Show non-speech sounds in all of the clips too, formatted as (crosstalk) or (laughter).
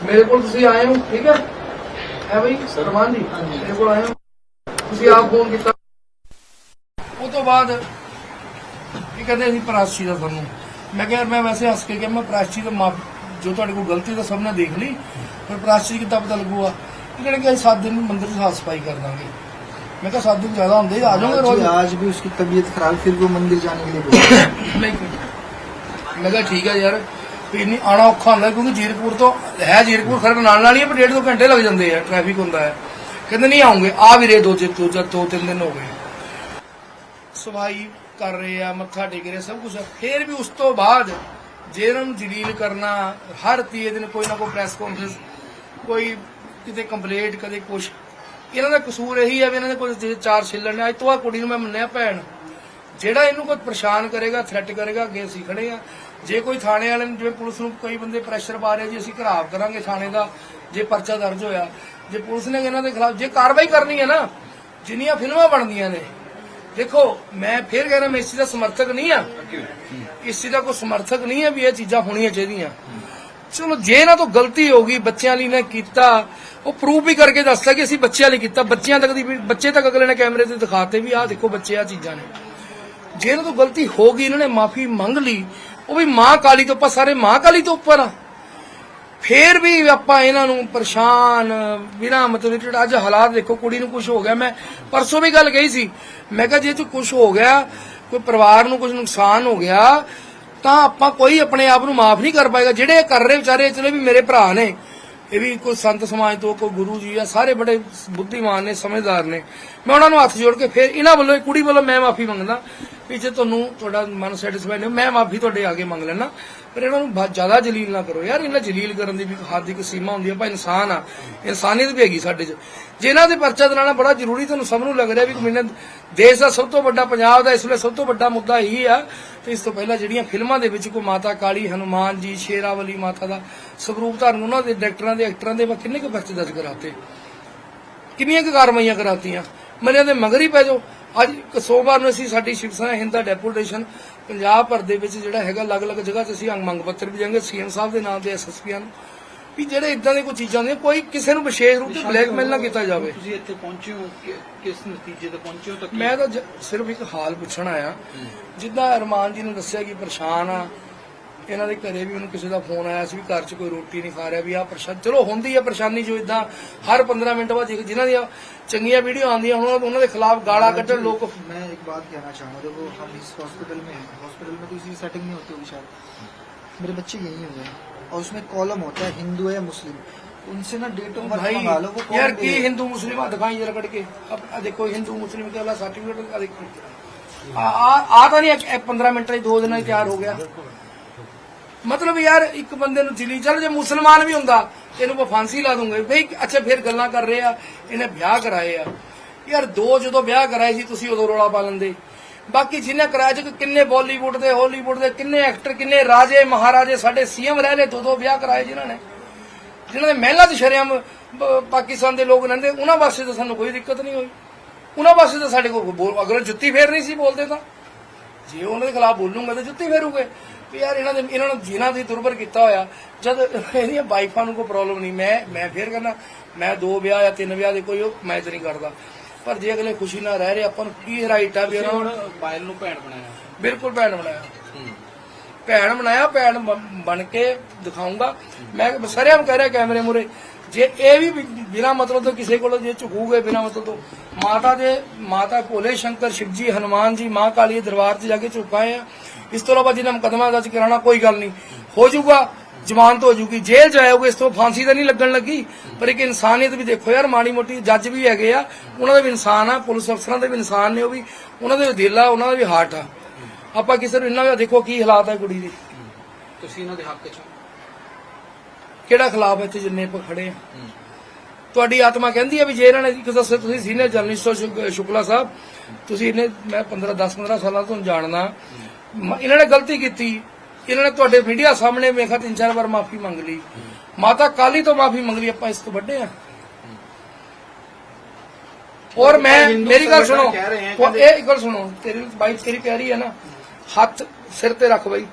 ਮੇਰੇ ਕੋਲ ਤੁਸੀਂ ਆਏ ਹੋ ਠੀਕ ਹੈ ਹੈ ਬਈ ਸਰਮਾਨ ਜੀ ਮੇਰੇ ਕੋਲ ਆਏ ਹੋ ਤੁਸੀਂ ਆਪ ਫੋਨ ਕੀਤਾ ਉਹ ਤੋਂ ਬਾਅਦ ਇਹ ਕਹਿੰਦੇ ਅਸੀਂ ਪ੍ਰਾਸ਼ਚੀ ਦਾ ਤੁਹਾਨੂੰ ਮੈਂ ਕਿਹਾ ਯਾਰ ਮੈਂ ਵੈਸੇ ਹੱਸ ਕੇ ਕਿਹਾ ਮੈਂ ਪ੍ਰਾਸ਼ਚੀ ਦਾ ਮਾਫ ਜੋ ਤੁਹਾਡੇ ਕੋਲ ਗਲਤੀ ਤਾਂ ਸਭ ਨੇ ਦੇਖ ਲਈ ਪਰ ਪ੍ਰਾਸ਼ਚੀ ਕਿੱਦਾਂ ਪਤਾ ਲੱਗੂਗਾ ਇਹ ਕਹਿੰਦੇ ਕਿ ਅਸੀਂ ਸੱਤ ਦਿਨ ਮੰਦਿਰ 'ਚ ਸਾਫ ਸਫਾਈ ਕਰ ਦਾਂਗੇ ਮੈਂ ਕਿਹਾ ਸੱਤ ਦਿਨ ਜ਼ਿਆਦਾ ਹੁੰਦੇ ਆ ਜਾਓਗੇ ਰੋਜ਼ जी, आज भी उसकी तबीयत खराब फिर वो मंदिर जाने के लिए बोला ਨਹੀਂ ਮੈਂ (laughs) ਕਿਹਾ ਠੀਕ ਹੈ ਯਾਰ ਵੀ ਨਹੀਂ ਆਣਾ ਔਖਾ ਹੁੰਦਾ ਕਿਉਂਕਿ ਜੀਰਪੁਰ ਤੋਂ ਹੈ ਜੀਰਪੁਰ ਖਰੜ ਨਾਲ ਨਾਲ ਹੀ ਪਰ ਡੇਢ ਦੋ ਘੰਟੇ ਲੱਗ ਜਾਂਦੇ ਆ ਟ੍ਰੈਫਿਕ ਹੁੰਦਾ ਹੈ। ਕਹਿੰਦੇ ਨਹੀਂ ਆਉਂਗੇ। ਆ ਵੀ ਦੋ ਜੇ ਦੋ ਜਾਂ ਦੋ ਤਿੰਨ ਦਿਨ ਹੋ ਗਏ। ਸਫ਼ਾਈ ਕਰ ਰਹੇ ਆ, ਮੱਥਾ ਟੇਕ ਰਹੇ ਸਭ ਕੁਝ ਫਿਰ ਵੀ ਉਸ ਤੋਂ ਬਾਅਦ ਜੇ ਇਹਨਾਂ ਨੂੰ ਜਲੀਲ ਕਰਨਾ, ਹਰ ਤੀਏ ਦਿਨ ਕੋਈ ਨਾ ਕੋਈ ਪ੍ਰੈਸ ਕਾਨਫਰੰਸ ਕੋਈ ਕਿਤੇ ਕੰਪਲੇਂਟ ਕਦੇ ਕੁਛ। ਇਹਨਾਂ ਦਾ ਕਸੂਰ ਇਹੀ ਹੈ ਵੀ ਇਹਨਾਂ ਦੇ ਕੋਈ ਜੇ ਚਾਰ ਛਿੱਲਣ ਨੇ। ਅੱਜ ਤੋਂ ਬਾਅਦ ਕੁੜੀ ਨੂੰ ਮੈਂ ਮੰਨਿਆ, ਭੈਣ। ਜਿਹੜਾ ਇਹਨੂੰ ਕੋਈ ਪਰੇਸ਼ਾਨ ਕਰੇਗਾ ਥ੍ਰੈਟ ਕਰੇਗਾ, ਅੱਗੇ ਅਸੀਂ ਖੜੇ ਆ ਜੇ ਕੋਈ ਥਾਣੇ ਵਾਲੇ ਨੂੰ, ਜਿਵੇਂ ਪੁਲਿਸ ਨੂੰ ਕਈ ਬੰਦੇ ਪ੍ਰੈਸ਼ਰ ਪਾ ਰਹੇ ਜੀ, ਅਸੀਂ ਘਰਾਵ ਕਰਾਂਗੇ ਥਾਣੇ ਦਾ, ਜੇ ਪਰਚਾ ਦਰਜ ਹੋਇਆ। ਜੇ ਪੁਲਿਸ ਨੇ ਇਹਨਾਂ ਦੇ ਖਿਲਾਫ, ਜੇ ਕਾਰਵਾਈ ਕਰਨੀ ਹੈ ਨਾ, ਜਿੰਨੀਆਂ ਫਿਲਮਾਂ ਬਣਦੀਆਂ ਨੇ, ਦੇਖੋ, ਮੈਂ ਫੇਰ ਕਹਿ ਰਿਹਾ, ਮੈਂ ਇਸ ਚੀਜ਼ ਦਾ ਸਮਰਥਕ ਨਹੀਂ ਆ ਇਸ ਚੀਜ਼ ਦਾ ਕੋਈ ਸਮਰਥਕ ਨਹੀਂ ਹੈ ਵੀ ਇਹ ਚੀਜ਼ਾਂ ਹੋਣੀਆਂ ਚਾਹੀਦੀਆਂ। ਚਲੋ, ਜੇ ਇਹਨਾਂ ਤੋਂ ਗਲਤੀ ਹੋ ਗਈ, ਬੱਚਿਆਂ ਲਈ ਨੇ ਕੀਤਾ, ਉਹ ਪ੍ਰੂਫ ਵੀ ਕਰਕੇ ਦੱਸਦਾ ਕਿ ਅਸੀਂ ਬੱਚਿਆਂ ਲਈ ਕੀਤਾ। ਬੱਚਿਆਂ ਤੱਕ ਦੀ ਬੱਚੇ ਤੱਕ ਅਗਲੇ ਨੇ ਕੈਮਰੇ ਤੇ ਦਿਖਾਤੇ ਵੀ, ਆਹ ਦੇਖੋ ਬੱਚੇ ਆ ਚੀਜ਼ਾਂ ਨੇ। ਜੇ ਇਹਨਾਂ ਤੋਂ ਗਲਤੀ ਹੋ ਗਈ, ਇਹਨਾਂ ਨੇ ਮਾਫੀ ਮੰਗ ਲਈ, ਉਹ ਵੀ ਮਾਂ ਕਾਲੀ ਤੋਂ, ਆਪਾਂ ਸਾਰੇ ਮਾਂ ਕਾਲੀ ਤੋਂ ਉੱਪਰ ਆ। ਫੇਰ ਵੀ ਆਪਾਂ ਇਹਨਾਂ ਨੂੰ ਪਰੇਸ਼ਾਨ ਬਿਨਾ ਮਤਲਬ ਕਿ ਅੱਜ ਹਾਲਾਤ ਦੇਖੋ, ਕੁੜੀ ਨੂੰ ਕੁਝ ਹੋ ਗਿਆ। ਮੈਂ ਪਰਸੋਂ ਵੀ ਗੱਲ ਕਹੀ ਸੀ, ਮੈਂ ਕਿਹਾ ਜੇ ਤੂੰ ਕੁਝ ਹੋ ਗਿਆ, ਕੋਈ ਪਰਿਵਾਰ ਨੂੰ ਕੁਝ ਨੁਕਸਾਨ ਹੋ ਗਿਆ, ਤਾਂ ਆਪਾਂ ਕੋਈ ਆਪਣੇ ਆਪ ਨੂੰ ਮਾਫ ਨਹੀਂ ਕਰ ਪਾਏਗਾ। ਜਿਹੜੇ ਕਰ ਰਹੇ ਵਿਚਾਰੇ ਚਲੇ ਵੀ ਮੇਰੇ ਭਰਾ ਨੇ। ਇਹ ਵੀ ਕੋਈ ਸੰਤ ਸਮਾਜ ਤੋਂ, ਕੋਈ ਗੁਰੂ ਜੀ ਆ, ਸਾਰੇ ਬੜੇ ਬੁੱਧੀਮਾਨ ਨੇ, ਸਮਝਦਾਰ ਨੇ। ਮੈਂ ਉਹਨਾਂ ਨੂੰ ਹੱਥ ਜੋੜ ਕੇ ਫਿਰ ਇਹਨਾਂ ਵੱਲੋਂ, ਕੁੜੀ ਵੱਲੋਂ ਮੈਂ ਮਾਫੀ ਮੰਗਦਾ। ਵੀ ਜੇ ਤੁਹਾਨੂੰ ਤੁਹਾਡਾ ਮਨ ਸੈਟੀਸਫਾਈ ਨਹੀਂ, ਮੈਂ ਮਾਫੀ ਤੁਹਾਡੇ ਅੱਗੇ ਮੰਗ ਲੈਣਾ ਪਰ ਇਹਨਾਂ ਨੂੰ ਜ਼ਿਆਦਾ ਜਲੀਲ ਨਾ ਕਰੋ ਯਾਰ, ਇਹਨਾਂ ਜਲੀਲ ਕਰਨ ਦੀ ਵੀ ਹੱਦ ਦੀ ਇੱਕ ਸੀਮਾ ਹੁੰਦੀ ਹੈ ਆਪਾਂ ਇਨਸਾਨ ਆ, ਇਨਸਾਨੀਅਤ ਵੀ ਹੈਗੀ ਸਾਡੇ 'ਚ। ਜੇ ਇਹਨਾਂ ਦੇ ਪਰਚਾ ਦਿਲਾਣਾ ਬੜਾ ਜ਼ਰੂਰੀ ਤੁਹਾਨੂੰ ਸਭ ਨੂੰ ਲੱਗ ਰਿਹਾ ਵੀ ਮੈਨੂੰ ਦੇਸ਼ ਦਾ ਸਭ ਤੋਂ ਵੱਡਾ, ਪੰਜਾਬ ਦਾ ਇਸ ਵੇਲੇ ਸਭ ਤੋਂ ਵੱਡਾ ਮੁੱਦਾ ਇਹੀ ਆ ਤੇ ਇਸ ਤੋਂ ਪਹਿਲਾਂ ਜਿਹੜੀਆਂ ਫਿਲਮਾਂ ਦੇ ਵਿੱਚ ਕੋਈ ਮਾਤਾ ਕਾਲੀ, ਹਨੂਮਾਨ ਜੀ, ਸ਼ੇਰਾਵਲੀ ਮਾਤਾ ਦਾ ਸਵਰੂਪ ਧਾਰਨ, ਉਹਨਾਂ ਦੇ ਡਾਇਰੈਕਟਰਾਂ ਦੇ, ਐਕਟਰਾਂ ਦੇ ਕਿੰਨੇ ਕੁ ਪਰਚੇ ਦਰਜ ਕਰਾਤੇ? ਕਿੰਨੀਆਂ ਕੁ ਕਾਰਵਾਈਆਂ ਕਰਾਤੀਆਂ? ਮਰਿਆਂ ਦੇ ਮਗਰ ਹੀ ਪੈ ਜਾਓ। ਅੱਜ ਸੋਮਵਾਰ ਨੂੰ ਅਸੀਂ ਸਾਡੀ ਸ਼ਿਵ ਸੈਨਾ ਹਿੰਦ ਦਾ ਡੈਪੂਟੇਸ਼ਨ ਪੰਜਾਬ ਭਰ ਦੇ ਵਿੱਚ ਜਿਹੜਾ ਹੈਗਾ ਅਲੱਗ-ਅਲੱਗ ਜਗ੍ਹਾ ਤੇ ਅਸੀਂ ਅੰਗ ਮੰਗ ਪੱਤਰ ਵੀ ਜਾਵਾਂਗੇ ਸੀਐਮ ਸਾਹਿਬ ਦੇ ਨਾਮ ਦੇ ਐਸਐਸਪੀਆਂ ਨੂੰ ਵੀ ਜਿਹੜੇ ਇਦਾਂ ਦੇ ਕੋਈ ਚੀਜ਼ਾਂ ਨੇ ਕੋਈ ਕਿਸੇ ਨੂੰ ਵਿਸ਼ੇਸ਼ ਰੂਪ ਤੇ ਬਲੈਕਮੇਲ ਨਾ ਕੀਤਾ ਜਾਵੇ। ਤੁਸੀਂ ਇੱਥੇ ਪਹੁੰਚੇ ਹੋ ਕਿਸ ਨਤੀਜੇ ਤੇ ਪਹੁੰਚੇ ਹੋ ਤਾਂ ਮੈਂ ਤਾਂ ਸਿਰਫ ਇੱਕ ਹਾਲ ਪੁੱਛਣ ਆਇਆ। ਜਿੱਦਾਂ ਅਰਮਾਨ ਜੀ ਨੇ ਦੱਸਿਆ ਕਿ ਪਰੇਸ਼ਾਨ ਆ ਇਹਨਾਂ ਦੇ ਘਰੇ ਵੀ ਉਹਨੂੰ ਕਿਸੇ ਦਾ ਫੋਨ ਆਇਆ ਸੀ ਵੀ ਘਰ 'ਚ ਕੋਈ ਰੋਟੀ ਨਹੀਂ ਖਾ ਰਿਹਾ ਵੀ ਆ ਪਰੇਸ਼ਾਨ ਚਲੋ ਹੁੰਦੀ ਆ ਪਰੇਸ਼ਾਨੀ ਜੋ ਇਦਾਂ ਹਰ 15 ਮਿੰਟ ਬਾਅਦ ਇੱਕ- ਜਿਨ੍ਹਾਂ ਦੀਆਂ ਚੰਗੀਆਂ ਵੀਡੀਓ ਆਉਂਦੀਆਂ ਹੁਣ ਉਹਨਾਂ ਦੇ ਖਿਲਾਫ ਗਾਲਾਂ ਕੱਢਣ ਲੋਕ मैं एक बात कहना चाहूंगा देखो हम इस हॉस्पिटल में हैं हॉस्पिटल में तो इसी सेटिंग नहीं होती होगी शायद मेरे बच्चे यही हुए हैं और उसमें कॉलम होता है हिंदू है या मुस्लिम उनसे ना डेट ऑफ बर्थ भाई मंगा लो वो कौन यार की दे- हिंदू मुस्लिम आ दिखाई जरा करके अब आ देखो हिंदू मुस्लिम के वाला सर्टिफिकेट आ देखो आ आ- आ ਤਾਂ ਨਹੀਂ 15 ਮਿੰਟ ਚ ਦੋ ਦਿਨਾਂ ਚ ਤਿਆਰ ਹੋ ਗਿਆ ਮਤਲਬ ਯਾਰ, ਇੱਕ ਬੰਦੇ ਨੂੰ ਜਲੀ ਚੱਲ ਜੇ ਮੁਸਲਮਾਨ ਵੀ ਹੁੰਦਾ ਇਹਨੂੰ ਕੋ ਫਾਂਸੀ ਲਾ ਦੂੰਗੇ। ਬਈ, ਅੱਛਾ, ਫਿਰ ਗੱਲਾਂ ਕਰ ਰਹੇ ਆ, ਇਹਨੇ ਵਿਆਹ ਕਰਾਏ ਆ। ਯਾਰ, ਦੋ ਜਦੋਂ ਵਿਆਹ ਕਰਾਏ ਸੀ, ਤੁਸੀਂ ਉਦੋਂ ਰੋਲਾ ਪਾ ਲੈਂਦੇ। ਬਾਕੀ ਜਿਹਨੇ ਕਰਾਇਆ ਜੀ ਕਿੰਨੇ ਬਾਲੀਵੁੱਡ ਦੇ ਹਾਲੀਵੁੱਡ ਦੇ, ਕਿੰਨੇ ਐਕਟਰ ਕਿੰਨੇ ਰਾਜੇ, ਮਹਾਰਾਜੇ, ਸਾਡੇ ਸੀਐਮ ਰਹਿ ਲਏ ਦੋ ਦੋ ਵਿਆਹ ਕਰਾਏ ਜਿਨ੍ਹਾਂ ਨੇ। ਜਿਨ੍ਹਾਂ ਦੇ ਮਹਿਲਾ ਚ ਸ਼ਰਿਆਮ ਪਾਕਿਸਤਾਨ ਦੇ ਲੋਕ ਰਹਿੰਦੇ, ਉਹਨਾਂ ਵਾਸਤੇ ਤਾਂ ਸਾਨੂੰ ਕੋਈ ਦਿੱਕਤ ਨਹੀਂ ਹੋਈ। ਉਹਨਾਂ ਵਾਸਤੇ ਤਾਂ ਸਾਡੇ ਕੋਲ ਅਗਰ ਜੁੱਤੀ ਫੇਰਨੀ ਸੀ ਬੋਲਦੇ ਤਾਂ। ਜੇ ਉਹਨਾਂ ਦੇ ਖਿਲਾਫ ਬੋਲੂਗਾ ਤਾਂ ਜੁੱਤੀ ਫੇਰੂਗੇ। ਵੀ ਯਾਰ ਇਹਨਾਂ ਦੇ ਇਹਨਾਂ ਨੂੰ ਜਿਨ੍ਹਾਂ ਦੀ ਦੁਰਵਰ ਕੀਤਾ ਹੋਇਆ ਜਦ ਇਹਦੀਆਂ ਵਾਈਫਾਂ ਨੂੰ ਕੋਈ ਪ੍ਰੋਬਲਮ ਨਹੀਂ ਮੈਂ ਮੈਂ ਫੇਰ ਕਹਿੰਦਾ ਮੈਂ ਦੋ ਵਿਆਹ ਜਾਂ ਤਿੰਨ ਵਿਆਹ ਦੇ ਕੋਈ ਉਹ ਮੈਂ ਤਾਂ ਨਹੀਂ ਕਰਦਾ। ਪਰ ਜੇ ਅਗਲੇ ਖੁਸ਼ੀ ਨਾਲ ਰਹਿ ਰਹੇ ਆਪਾਂ ਨੂੰ ਕੀ ਰਾਈਟ ਆ ਵੀ ਉਹਨਾਂ ਹੁਣ ਨੂੰ ਪਾਇਲ ਨੂੰ ਭੈਣ ਬਣਾਇਆ। ਬਿਲਕੁਲ ਭੈਣ ਬਣਾਇਆ। ਭੈਣ ਬਣਾਇਆ ਭੈਣ ਬਣ ਕੇ ਦਿਖਾਉਂਗਾ ਮੈਂ ਸਰਿਆਮ ਕਹਿ ਰਿਹਾ ਕੈਮਰੇ ਮੁਰੇ ਜੇ ਇਹ ਵੀ ਬਿਨਾ ਮਤਲਬ ਤੋਂ ਕਿਸੇ ਕੋਲੋਂ ਜੇ ਝੁਕੂਗੇ ਬਿਨਾ ਮਤਲਬ ਤੋਂ ਮਾਤਾ ਦੇ ਮਾਤਾ ਭੋਲੇ ਸ਼ੰਕਰ ਸ਼ਿਵਜੀ ਹਨੂਮਾਨ ਜੀ ਮਾਂ ਕਾਲੀ ਦੇ ਦਰਬਾਰ 'ਚ ਜਾ ਕੇ ਝੁਕਾਏ ਆ। ਇਸ ਤੋਂ ਇਲਾਵਾ ਜਿਹਨਾਂ ਮੁਕਦਮਾ ਦਰਜ ਕਰਾਉਣਾ ਕੋਈ ਗੱਲ ਨਹੀਂ। ਹੋ ਜਾਊਗਾ ਜ਼ਮਾਨਤ ਹੋ ਜਾਊਗੀ। ਜੇਲ੍ਹ ਜਾਏਗਾ ਇਸ ਤੋਂ ਫਾਂਸੀ ਤਾਂ ਨਹੀਂ ਲੱਗਣ ਲੱਗੀ। ਪਰ ਇੱਕ ਇਨਸਾਨੀਅਤ ਵੀ ਦੇਖੋ ਯਾਰ ਮਾੜੀ ਮੋਟੀ ਜੱਜ ਵੀ ਹੈਗੇ ਆ। ਉਹਨਾਂ ਦੇ ਵੀ ਇਨਸਾਨ ਆ ਪੁਲਿਸ ਅਫਸਰਾਂ ਦੇ ਵੀ ਇਨਸਾਨ ਨੇ ਉਹ ਵੀ। ਉਹਨਾਂ ਦੇ ਵੀ ਦਿਲ ਆ ਉਹਨਾਂ ਦਾ ਵੀ ਹਾਰਟ ਆ। ਆਪਾਂ ਕਿਸੇ ਨੂੰ ਇੰਨਾ ਵੀ ਦੇਖੋ ਕੀ ਹਾਲਾਤ ਹੈ ਕੁੜੀ ਦੇ। ਤੁਸੀਂ ਇਹਨਾਂ ਦੇ ਹੱਕ 'ਚ। ਕਿਹੜਾ ਖਿਲਾਫ ਇੱਥੇ ਜਿੰਨੇ ਆਪਾਂ ਖੜੇ ਆ। ਤੁਹਾਡੀ ਆਤਮਾ ਕਹਿੰਦੀ ਹੈ ਵੀ ਜੇ ਇਹਨਾਂ ਨੇ ਇੱਕ ਦੱਸੇ ਤੁਸੀਂ ਸੀਨੀਅਰ ਜਰਨਲਿਸਟ ਸ਼ੁਕਲਾ ਸਾਹਿਬ ਤੁਸੀਂ ਇਹਨੇ ਮੈਂ 15 10 15 ਸਾਲਾਂ ਤੋਂ ਜਾਣਦਾ। ਇਹਨਾਂ ਨੇ ਗਲਤੀ ਕੀਤੀ। ਇਹਨਾਂ ਨੇ ਤੁਹਾਡੇ ਮੀਡੀਆ ਸਾਹਮਣੇ ਵੇਖਾ ਤਿੰਨ ਚਾਰ ਵਾਰ ਮਾਫੀ ਮੰਗ ਲਈ। ਮਾਤਾ ਕਾਲੀ ਤੋਂ ਮਾਫੀ ਮੰਗ ਲਈ ਆਪਾਂ ਇਸ ਤੋਂ ਵੱਡੇ ਆ ਔਰ ਮੈਂ ਮੇਰੀ ਗੱਲ ਸੁਣੋ। ਇਹ ਇੱਕ ਗੱਲ ਸੁਣੋ। ਤੇਰੀ ਬਾਈ ਤੇਰੀ ਪਿਆਰੀ ਹੈ ਨਾ। ਹੱਥ ਸਿਰ ਤੇ ਰੱਖ ਬਈ।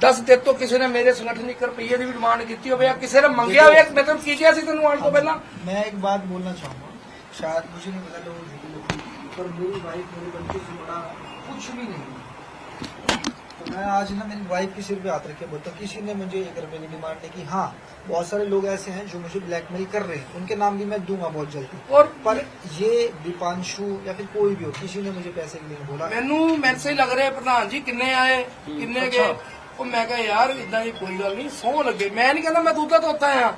ਦੱਸ ਤੇ ਤੋਂ ਕਿਸੇ ਨੇ ਮੇਰੇ ਸੰਗਠਨ ਦੀ ਇੱਕ ਰੁਪਈਏ ਦੀ ਵੀ ਡਿਮਾਂਡ ਕੀਤੀ ਹੋਵੇ ਜਾਂ ਕਿਸੇ ਨੇ ਮੰਗਿਆ ਹੋਵੇ ਮੈਂ ਤੈਨੂੰ ਕੀ ਕਿਹਾ ਸੀ ਤੈਨੂੰ ਆਉਣ ਤੋਂ ਪਹਿਲਾਂ मैं एक बात बोलना चाहूंगा शायद मुझे नहीं पता लोग झूठी लोग पर मेरी वाइफ मेरे बच्चे से बड़ा कुछ भी नहीं है। तो मैं आज ना मेरी वाइफ के सिर पे हाथ रखे बोलता किसी ने मुझे एक रुपए की डिमांड नहीं की हाँ बहुत सारे लोग ऐसे हैं जो मुझे ब्लैकमेल कर रहे हैं उनके नाम भी मैं दूंगा बहुत जल्दी और पर ये दीपांशु या फिर कोई भी हो किसी ने मुझे पैसे के लिए नहीं बोला ਮੈਨੂੰ ਮੈਸੇਜ ਲੱਗ ਰਿਹਾ ਪ੍ਰਧਾਨ ਜੀ ਕਿੰਨੇ ਆਏ ਕਿੰਨੇ ਗਏ ਉਹ ਮੈਂ ਕਿਹਾ ਯਾਰ ਇਦਾਂ ਦੀ ਕੋਈ ਗੱਲ ਨਹੀਂ ਸੌ ਲੱਗੇ। ਮੈਂ ਨਹੀਂ ਕਹਿੰਦਾ ਮੈਂ ਦੁੱਧਾ ਧੋਤਾ ਆ।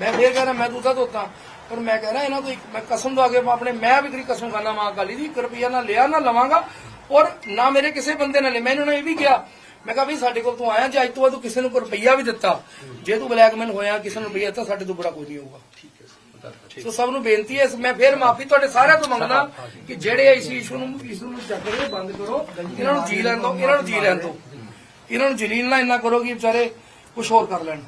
ਮੈਂ ਫੇਰ ਕਹਿੰਦਾ ਮੈਂ ਦੁੱਧਾ ਧੋਤਾ। ਪਰ ਮੈਂ ਕਹਿ ਰਿਹਾ ਇਹਨਾਂ ਤੋਂ ਮੈਂ ਕਸਮ ਦਵਾ ਕੇ ਆਪਣੇ ਮੈਂ ਵੀ ਤੇਰੀ ਕਸਮ ਖਾਨਾ ਮਾਂ ਕਾਲੀ ਦੀ 1 ਰੁਪਿਆ ਨਾ ਲਿਆ ਨਾ ਲਵਾਂਗਾ ਔਰ ਨਾ ਮੇਰੇ ਕਿਸੇ ਬੰਦੇ ਨੇ ਲਿਆ ਮੈਂ ਇਹਨਾਂ ਨੂੰ ਇਹ ਵੀ ਕਿਹਾ ਮੈਂ ਕਿਹਾ ਵੀ ਸਾਡੇ ਕੋਲ ਤੂੰ ਆਇਆ ਜੇ ਅੱਜ ਤੋਂ ਬਾਅਦ ਤੂੰ ਕਿਸੇ ਨੂੰ ਕੋਈ ਰੁਪਈਆ ਵੀ ਦਿੱਤਾ। ਜੇ ਤੂੰ ਬਲੈਕਮੇਲ ਹੋਇਆ ਕਿਸੇ ਨੂੰ ਰੁਪਈਆ ਦਿੱਤਾ ਸਾਡੇ ਤੋਂ ਬੜਾ ਕੋਈ ਨਹੀਂ ਹੋਊਗਾ। ਸੋ ਸਭ ਨੂੰ ਬੇਨਤੀ ਹੈ ਮੈਂ ਫੇਰ ਮਾਫੀ ਤੁਹਾਡੇ ਸਾਰਿਆਂ ਤੋਂ ਮੰਗਦਾ ਕਿ ਜਿਹੜੇ ਇਸ ਇਸ਼ੂ ਨੂੰ ਇਸ ਨੂੰ ਚੱਕ ਬੰਦ ਕਰੋ ਇਹਨਾਂ ਨੂੰ ਜੀ ਲੈਣ ਦਿਓ ਇਹਨਾਂ ਨੂੰ ਜੀ ਲੈਣ ਦਿਓ। ਇਹਨਾਂ ਨੂੰ ਜਲੀਲ ਨਾ ਇੰਨਾ ਕਰੋ ਕਿ ਵਿਚਾਰੇ ਕੁਝ ਹੋਰ ਕਰ ਲੈਣ।